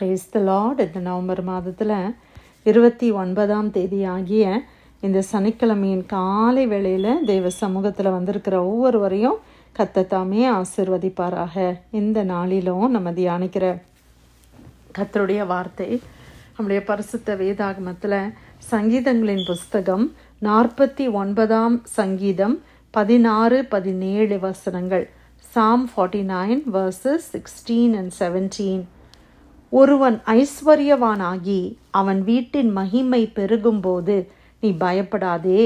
Price the lord இந்த நவம்பர் மாதத்தில் இருபத்தி ஒன்பதாம் தேதி ஆகிய இந்த சனிக்கிழமையின் காலை வேளையில் தெய்வ சமூகத்தில் வந்திருக்கிற ஒவ்வொருவரையும் கத்தத்தாமே ஆசிர்வதிப்பாராக. இந்த நாளிலும் நம்ம தியானிக்கிற கத்தருடைய வார்த்தை நம்முடைய பரிசுத்த வேதாகமத்தில் சங்கீதங்களின் புஸ்தகம் நாற்பத்தி ஒன்பதாம் சங்கீதம் பதினாறு பதினேழு வசனங்கள். Psalm forty nine verses sixteen and seventeen ஒருவன் ஐஸ்வர்யவானாகி அவன் வீட்டின் மகிமை பெருகும்போது நீ பயப்படாதே.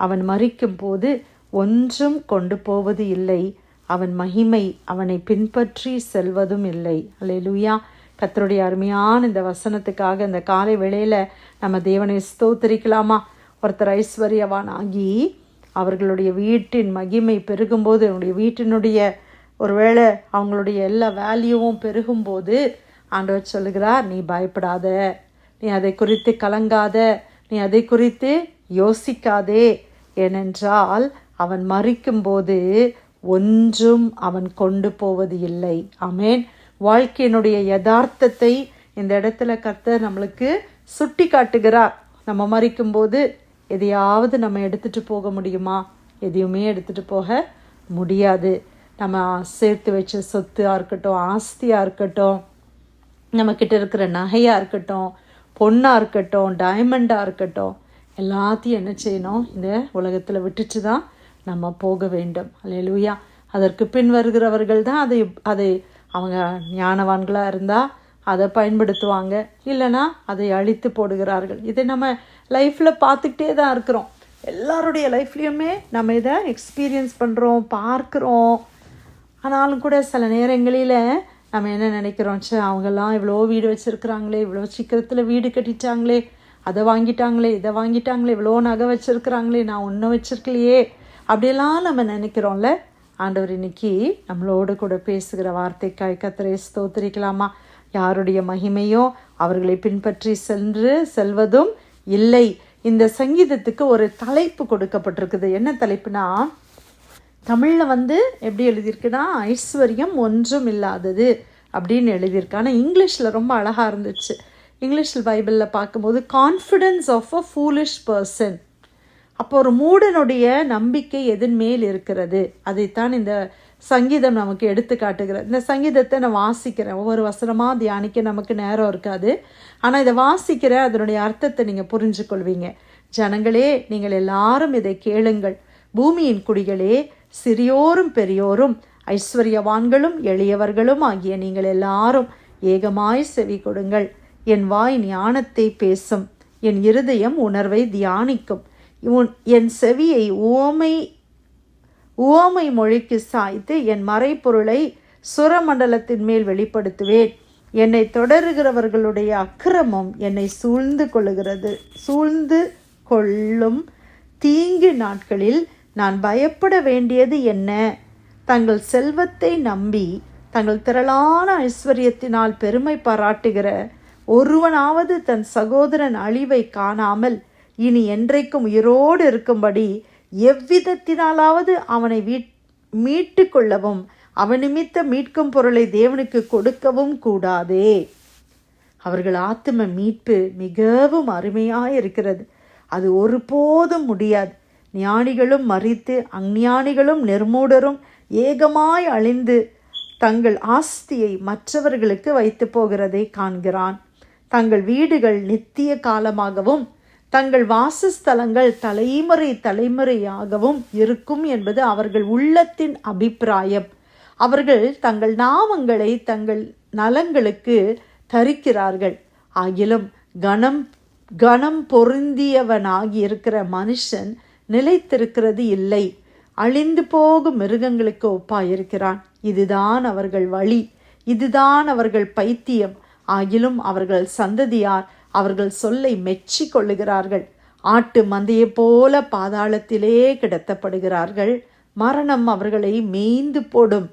அவன் மறிக்கும்போது ஒன்றும் கொண்டு போவது இல்லை. அவன் மகிமை அவனை பின்பற்றி செல்வதும் இல்லை. அல்லேலூயா கத்தருடைய அருமையான இந்த வசனத்துக்காக இந்த காலை வேளையில் நம்ம தேவனை ஸ்தோத்தரிக்கலாமா? ஒருத்தர் ஐஸ்வர்யவான் ஆகி அவர்களுடைய வீட்டின் மகிமை பெருகும்போது அவனுடைய வீட்டினுடைய ஒருவேளை அவங்களுடைய எல்லா வேல்யூவும் பெருகும்போது ஆண்டவர் சொல்லுகிறார் நீ பயப்படாத. நீ அதை குறித்து கலங்காத. நீ அதை குறித்து யோசிக்காதே. ஏனென்றால் அவன் மறிக்கும்போது ஒன்றும் அவன் கொண்டு போவது இல்லை. அமேன் வாழ்க்கையினுடைய யதார்த்தத்தை இந்த இடத்துல கர்த்தர் நம்மளுக்கு சுட்டி காட்டுகிறார் நம்ம மறிக்கும்போது எதையாவது நம்ம எடுத்துகிட்டு போக முடியுமா? எதையுமே எடுத்துட்டு போக முடியாது. நம்ம சேர்த்து வச்ச சொத்தாக இருக்கட்டும் ஆஸ்தியாக இருக்கட்டும் நம்மக்கிட்ட இருக்கிற நகையாக இருக்கட்டும் பொண்ணாக இருக்கட்டும் டைமண்டாக இருக்கட்டும் எல்லாத்தையும் என்ன செய்யணும்? இந்த உலகத்தில் விட்டுட்டு தான் நம்ம போக வேண்டும். அல்லையா அதற்கு பின் வருகிறவர்கள் தான் அதை அதை அவங்க ஞானவான்களாக இருந்தால் அதை பயன்படுத்துவாங்க. இல்லைன்னா அதை அழித்து போடுகிறார்கள். இதை நம்ம லைஃப்பில் பார்த்துக்கிட்டே தான் இருக்கிறோம். எல்லாருடைய லைஃப்லேயுமே நம்ம இதை எக்ஸ்பீரியன்ஸ் பண்ணுறோம் பார்க்குறோம். ஆனாலும் கூட சில நேரங்களில் நம்ம என்ன நினைக்கிறோம்? சே அவங்கெல்லாம் இவ்வளோ வீடு வச்சுருக்குறாங்களே இவ்வளோ சீக்கிரத்தில் வீடு கட்டிட்டாங்களே அதை வாங்கிட்டாங்களே இதை வாங்கிட்டாங்களே இவ்வளோ நகை வச்சுருக்குறாங்களே நான் ஒன்றும் வச்சுருக்கலையே அப்படியெல்லாம் நம்ம நினைக்கிறோம்ல? ஆண்டவர் இன்னைக்கு நம்மளோடு கூட பேசுகிற வார்த்தைக்காய் கத்திரை ஸ்தோத்திரிக்கலாமா? யாருடைய மகிமையோ அவர்களை பின்பற்றி சென்று செல்வதும் இல்லை. இந்த சங்கீதத்துக்கு ஒரு தலைப்பு கொடுக்கப்பட்டிருக்குது. என்ன தலைப்புனா தமிழில் வந்து எப்படி எழுதியிருக்குன்னா ஐஸ்வர்யம் ஒன்றும் இல்லாதது அப்படின்னு எழுதியிருக்கு. ஆனால் இங்கிலீஷில் ரொம்ப அழகாக இருந்துச்சு. இங்கிலீஷில் பைபிளில் பார்க்கும்போது confidence of a foolish person அப்போ ஒரு மூடனுடைய நம்பிக்கை எதன் மேல் இருக்கிறது. அதைத்தான் இந்த சங்கீதம் நமக்கு எடுத்து காட்டுகிறது இந்த சங்கீதத்தை நான் வாசிக்கிறேன். ஒவ்வொரு வசனமாக தியானிக்க நமக்கு நேரம் இருக்காது. ஆனால் இதை வாசிக்கிற அதனுடைய அர்த்தத்தை நீங்கள் புரிஞ்சு கொள்வீங்க ஜனங்களே நீங்கள் எல்லாரும் இதை கேளுங்கள். பூமியின் குடிகளே சிறியோரும் பெரியோரும் ஐஸ்வர்யவான்களும் எளியவர்களும் ஆகிய நீங்கள் எல்லாரும் ஏகமாய் செவி கொடுங்கள். என் வாய் ஞானத்தை பேசும். என் இருதயம் உணர்வை தியானிக்கும். உன் என் செவியை உவமை உவமை மொழிக்கு சாய்த்து என் மறைப்பொருளை சுரமண்டலத்தின் மேல் வெளிப்படுத்துவேன். என்னை தொடருகிறவர்களுடைய அக்கிரமம் என்னை சூழ்ந்து கொள்ளுகிறது சூழ்ந்து கொள்ளும் தீங்கு நாட்களில் நான் பயப்பட வேண்டியது என்ன? தங்கள் செல்வத்தை நம்பி தங்கள் திரளான ஐஸ்வர்யத்தினால் பெருமை பாராட்டுகிற ஒருவனாவது தன் சகோதரன் அழிவை காணாமல் இனி என்றைக்கும் உயிரோடு இருக்கும்படி எவ்விதத்தினாலாவது அவனை வீட் மீட்டு கொள்ளவும் அவன் நிமித்த மீட்கும் பொருளை தேவனுக்கு கொடுக்கவும் கூடாதே. அவர்கள் ஆத்தும மீட்பு மிகவும் அருமையாக இருக்கிறது அது ஒருபோதும் முடியாது. ஞானிகளும் மறித்து அஞ்ஞானிகளும் நிர்மூடரும் ஏகமாய் அழிந்து தங்கள் ஆஸ்தியை மற்றவர்களுக்கு வைத்து போகிறதை காண்கிறான். தங்கள் வீடுகள் நித்திய காலமாகவும் தங்கள் வாசஸ்தலங்கள் தலைமுறை தலைமுறையாகவும் இருக்கும் என்பது அவர்கள் உள்ளத்தின் அபிப்பிராயம். அவர்கள் தங்கள் நாமங்களை தங்கள் நலங்களுக்கு தரிக்கிறார்கள். ஆகிலும் கணம் கணம் பொருந்தியவனாகி இருக்கிற மனுஷன் நிலைத்திருக்கிறது இல்லை. அழிந்து போகும் மிருகங்களுக்கு ஒப்பாயிருக்கிறான். இதுதான் அவர்கள் வழி. இதுதான் அவர்கள் பைத்தியம். ஆகிலும் அவர்கள் சந்ததியார் அவர்கள் சொல்லை மெச்சி கொள்ளுகிறார்கள். ஆட்டு மந்தையைப் போல பாதாளத்திலே கிடத்தப்படுகிறார்கள். மரணம் அவர்களை மேய்ந்து போடும்.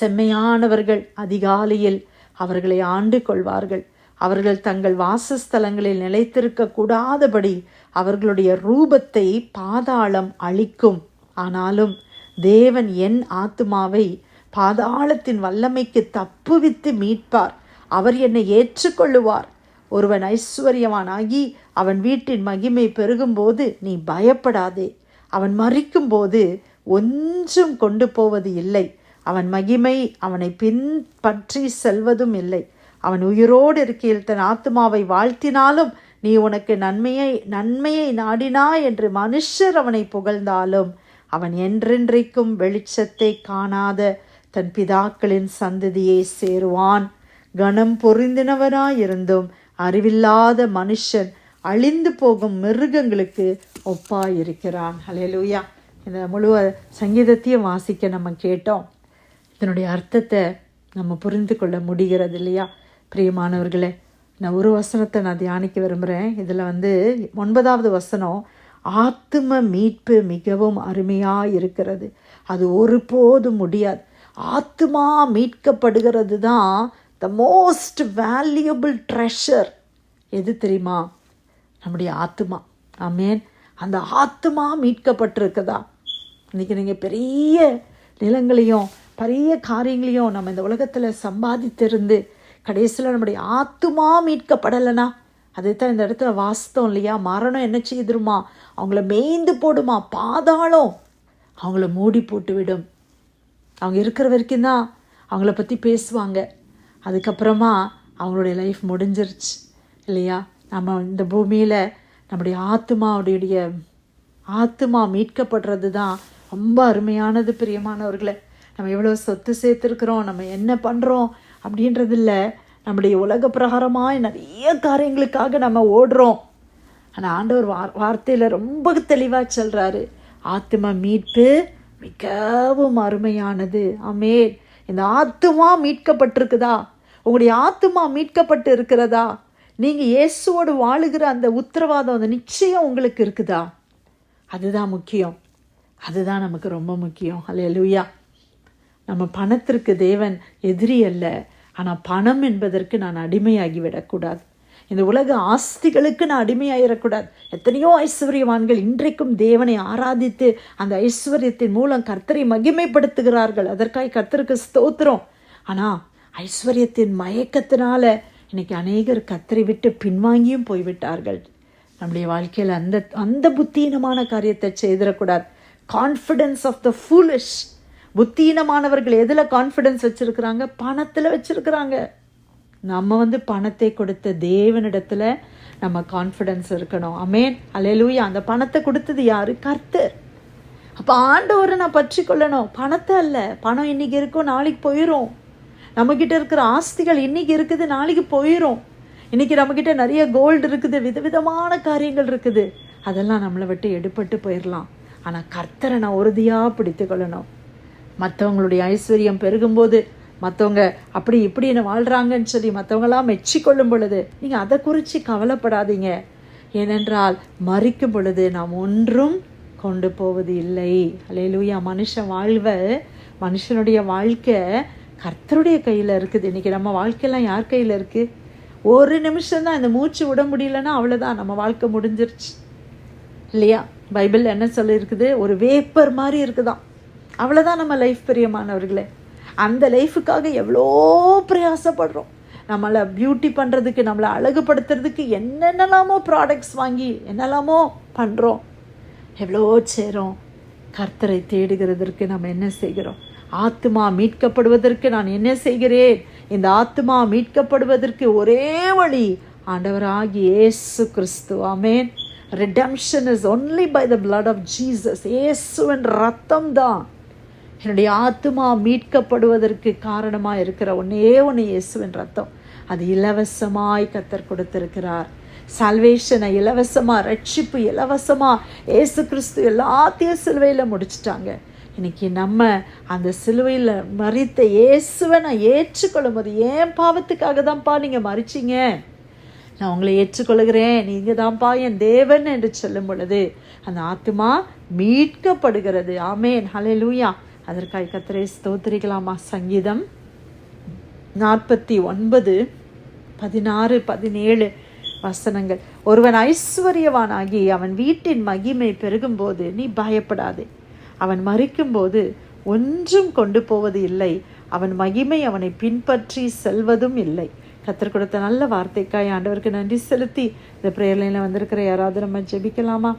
செம்மையானவர்கள் அதிகாலையில் அவர்களை ஆண்டு கொள்வார்கள். அவர்கள் தங்கள் வாசஸ்தலங்களில் நிலைத்திருக்க கூடாதபடி அவர்களுடைய ரூபத்தை பாதாளம் அழிக்கும் ஆனாலும் தேவன் என் ஆத்துமாவை பாதாளத்தின் வல்லமைக்கு தப்புவித்து மீட்பார். அவர் என்னை ஏற்றுக்கொள்ளுவார். ஒருவன் ஐஸ்வர்யவானாகி அவன் வீட்டின் மகிமை பெருகும்போது நீ பயப்படாதே. அவன் மறிக்கும்போது ஒன்றும் கொண்டு போவது இல்லை. அவன் மகிமை அவனை பின்பற்றி செல்வதும் இல்லை. அவன் உயிரோடு இருக்கையில் தன் ஆத்மாவை வாழ்த்தினாலும் நீ உனக்கு நன்மையை நன்மையை நாடினா என்று மனுஷர் அவனை புகழ்ந்தாலும் அவன் என்றென்றைக்கும் வெளிச்சத்தை காணாத தன் பிதாக்களின் சந்ததியை சேருவான். கணம் பொருந்தினவராயிருந்தும் அறிவில்லாத மனுஷன் அழிந்து போகும் மிருகங்களுக்கு ஒப்பாயிருக்கிறான். ஹalleluya இந்த முழு சங்கீதத்தையும் வாசிக்க நம்ம கேட்டோம். இதனுடைய அர்த்தத்தை நம்ம புரிந்து கொள்ள முடிகிறது இல்லையா? பிரியமானவர்களே நான் ஒரு வசனத்தை நான் தியானிக்க விரும்புகிறேன் இதில் வந்து ஒன்பதாவது வசனம் ஆத்தும மீட்பு மிகவும் அருமையாக இருக்கிறது. அது ஒருபோதும் முடியாது. ஆத்மா மீட்கப்படுகிறது தான் த மோஸ்ட் வேல்யூபிள் ட்ரெஷர் எது தெரியுமா? நம்முடைய ஆத்மா ஆமேன். அந்த ஆத்மா மீட்கப்பட்டிருக்குதா? இன்றைக்கி நீங்கள் பெரிய நிலங்களையும் பெரிய காரியங்களையும் நம்ம இந்த உலகத்தில் சம்பாதித்திருந்து கடைசியில் நம்முடைய ஆத்துமா மீட்கப்படலைனா அதைத்தான் இந்த இடத்துல வாஸ்தவம் இல்லையா? மரணம் என்ன செய்துருமா? அவங்கள மேய்ந்து போடுமா? பாதாளம். அவங்கள மூடி போட்டு விடும் அவங்க இருக்கிற வரைக்கும் தான் அவங்கள பற்றி பேசுவாங்க. அதுக்கப்புறமா அவங்களுடைய லைஃப் முடிஞ்சிருச்சு இல்லையா? நம்ம இந்த பூமியில் நம்முடைய ஆத்மாவுடைய ஆத்மா மீட்கப்படுறது தான் ரொம்ப அருமையானது பிரியமானவர்களை. நம்ம எவ்வளோ சொத்து சேர்த்துருக்குறோம் நம்ம என்ன பண்ணுறோம் அப்படின்றது இல்லை நம்முடைய உலக பிரகாரமாக நிறைய காரியங்களுக்காக நம்ம ஓடுறோம். ஆனால் ஆண்டவர் வார் வார்த்தையில் ரொம்ப தெளிவாக சொல்கிறாரு ஆத்மா மீட்பு மிகவும் அருமையானது. அமே இந்த ஆத்துமா மீட்கப்பட்டிருக்குதா? உங்களுடைய ஆத்துமா மீட்கப்பட்டு இருக்கிறதா? நீங்கள் இயேசுவோடு வாழுகிற அந்த உத்தரவாதம் அந்த நிச்சயம் உங்களுக்கு இருக்குதா? அதுதான் முக்கியம். அதுதான் நமக்கு ரொம்ப முக்கியம். அல்ல நம்ம பணத்திற்கு தேவன் எதிரி அல்ல. ஆனால் பணம் என்பதற்கு நான் அடிமையாகி விடக்கூடாது இந்த உலக ஆஸ்திகளுக்கு நான் அடிமையாயிடக்கூடாது எத்தனையோ ஐஸ்வர்யவான்கள் இன்றைக்கும் தேவனை ஆராதித்து அந்த ஐஸ்வர்யத்தின் மூலம் கர்த்தரை மகிமைப்படுத்துகிறார்கள். அதற்காக கர்த்தருக்கு ஸ்தோத்திரம். ஆனால் ஐஸ்வர்யத்தின் மயக்கத்தினால இன்னைக்கு அநேகர் கத்தரை விட்டு பின்வாங்கியும் போய்விட்டார்கள். நம்முடைய வாழ்க்கையில் அந்த அந்த புத்தீனமான காரியத்தை செய்திடக்கூடாது. கான்ஃபிடென்ஸ் ஆஃப் த ஃபூலிஷ் புத்தியினமானவர்கள் எதில் கான்ஃபிடென்ஸ் வச்சுருக்கிறாங்க? பணத்தில் வச்சுருக்கிறாங்க. நம்ம வந்து பணத்தை கொடுத்த தேவனிடத்தில் நம்ம கான்ஃபிடென்ஸ் இருக்கணும். அமேன் அலையலூயா அந்த பணத்தை கொடுத்தது யாரு? கர்த்தர். அப்போ ஆண்டவரை நான் பற்றி கொள்ளணும் பணத்தை அல்ல. பணம் இன்னைக்கு இருக்கும் நாளைக்கு போயிடும் நம்மக்கிட்ட இருக்கிற ஆஸ்திகள் இன்றைக்கி இருக்குது நாளைக்கு போயிடும் இன்றைக்கி நம்மக்கிட்ட நிறைய கோல்டு இருக்குது விதவிதமான காரியங்கள் இருக்குது. அதெல்லாம் நம்மளை விட்டு எடுப்பட்டு போயிடலாம் ஆனால் கர்த்தரை நான் உறுதியாக பிடித்து கொள்ளணும் மற்றவங்களுடைய ஐஸ்வர்யம் பெருகும்போது மற்றவங்க அப்படி இப்படி என்ன வாழ்கிறாங்கன்னு சொல்லி மற்றவங்களாம் மெச்சிக்கொள்ளும் பொழுது நீங்கள் அதை குறித்து கவலைப்படாதீங்க. ஏனென்றால் மறிக்கும் பொழுது நாம் ஒன்றும் கொண்டு போவது இல்லை. அலையிலூயா மனுஷ வாழ்வை மனுஷனுடைய வாழ்க்கை கர்த்தருடைய கையில் இருக்குது. இன்றைக்கி நம்ம வாழ்க்கையெல்லாம் யார் கையில் இருக்குது ஒரு நிமிஷம் தான் இந்த மூச்சு விட முடியலன்னா அவ்வளோதான் நம்ம வாழ்க்கை முடிஞ்சிருச்சு. இல்லையா? பைபிள் என்ன சொல்லியிருக்குது? ஒரு வேப்பர் மாதிரி இருக்குதான். அவ்வளோதான் நம்ம லைஃப் பிரியமானவர்களே. அந்த லைஃபுக்காக எவ்வளோ பிரயாசப்படுறோம். நம்மளை பியூட்டி பண்ணுறதுக்கு நம்மளை அழகுபடுத்துறதுக்கு என்னென்னலாமோ ப்ராடக்ட்ஸ் வாங்கி என்னெல்லாமோ பண்ணுறோம் எவ்வளோ சேரும் கர்த்தரை தேடுகிறதற்கு நம்ம என்ன செய்கிறோம்? ஆத்மா மீட்கப்படுவதற்கு நான் என்ன செய்கிறேன்? இந்த ஆத்மா மீட்கப்படுவதற்கு ஒரே வழி ஆண்டவராகி ஏசு கிறிஸ்து. ஆமேன். Redemption is only by the blood of Jesus இயேசுவின் ரத்தம் தான் என்னுடைய ஆத்மா மீட்கப்படுவதற்கு காரணமாக இருக்கிற ஒன்னே ஒன்று இயேசுவின் ரத்தம். அது இலவசமாய் கத்தர் கொடுத்திருக்கிறார். சால்வேஷனை இலவசமாக ரட்சிப்பு இலவசமாக ஏசு கிறிஸ்து எல்லாத்தையும் சிலுவையில் முடிச்சிட்டாங்க. இன்னைக்கு நம்ம அந்த சிலுவையில் மறித்த இயேசுவை நான் ஏற்றுக்கொள்ளும் போது ஏன் பாவத்துக்காக தான்ப்பா நீங்கள் மறிச்சிங்க? நான் உங்களை ஏற்றுக்கொள்கிறேன் நீங்கள் தான்ப்பா என் தேவன் என்று சொல்லும் பொழுது அந்த ஆத்மா மீட்கப்படுகிறது. ஆமேன். ஹலே லூயா அதற்காக கத்திரை ஸ்தோத்திரிக்கலாமா? சங்கீதம் நாற்பத்தி ஒன்பது பதினாறு பதினேழு வசனங்கள். ஒருவன் ஐஸ்வர்யவானாகி அவன் வீட்டின் மகிமை பெருகும்போது நீ பயப்படாதே. அவன் மறிக்கும்போது ஒன்றும் கொண்டு போவது இல்லை. அவன் மகிமை அவனை பின்பற்றி செல்வதும் இல்லை. கத்தர் கொடுத்த நல்ல வார்த்தைக்காய் ஆண்டவருக்கு நன்றி செலுத்தி இந்த ப்ரேயர் வந்திருக்கிற யாராவது நம்ம ஜெபிக்கலாமா?